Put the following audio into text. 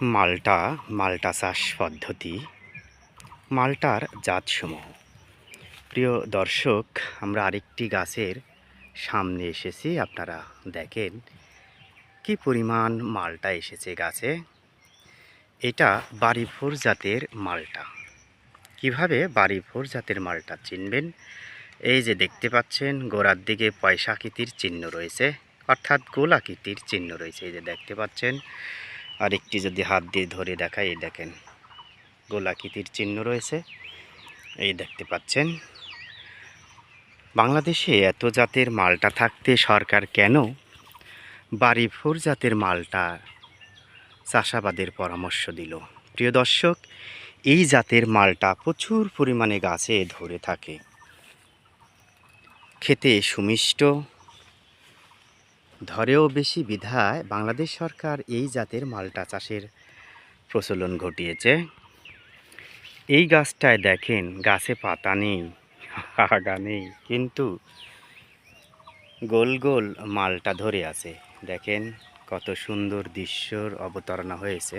মাল্টা মাল্টা চাষ পদ্ধতি, মাল্টার জাতসমূহ। প্রিয় দর্শক, আমরা আরেকটি গাছের সামনে এসেছি, আপনারা দেখেন কি পরিমাণ মালটা এসেছে গাছে। এটা বাড়িভোর জাতের মালটা। কীভাবে বাড়িভোর জাতের মালটা চিনবেন? এই যে দেখতে পাচ্ছেন, গোড়ার দিকে পয়সাকৃতির চিহ্ন রয়েছে, অর্থাৎ গোলাকৃতির চিহ্ন রয়েছে, এই যে দেখতে পাচ্ছেন। আর একটি যদি হাত দিয়ে ধরে দেখায় এই দেখেন, গোলাকৃতির চিহ্ন রয়েছে। এই দেখতে পাচ্ছেন, বাংলাদেশে এত জাতের মালটা থাকতে সরকার কেন বাড়িভোর জাতের মালটা চাষাবাদের পরামর্শ দিল? প্রিয় দর্শক, এই জাতের মালটা প্রচুর পরিমাণে গাছে ধরে থাকে। খেতে সুমিষ্ট ধরেও বেশি বিধায় বাংলাদেশ সরকার এই জাতের মালটা চাষের প্রচলন ঘটিয়েছে। এই গাছটায় দেখেন গাছে পাতা নেই, আগা নেই, কিন্তু গোল গোল মালটা ধরে আছে। দেখেন কত সুন্দর দৃশ্যর অবতারণা হয়েছে।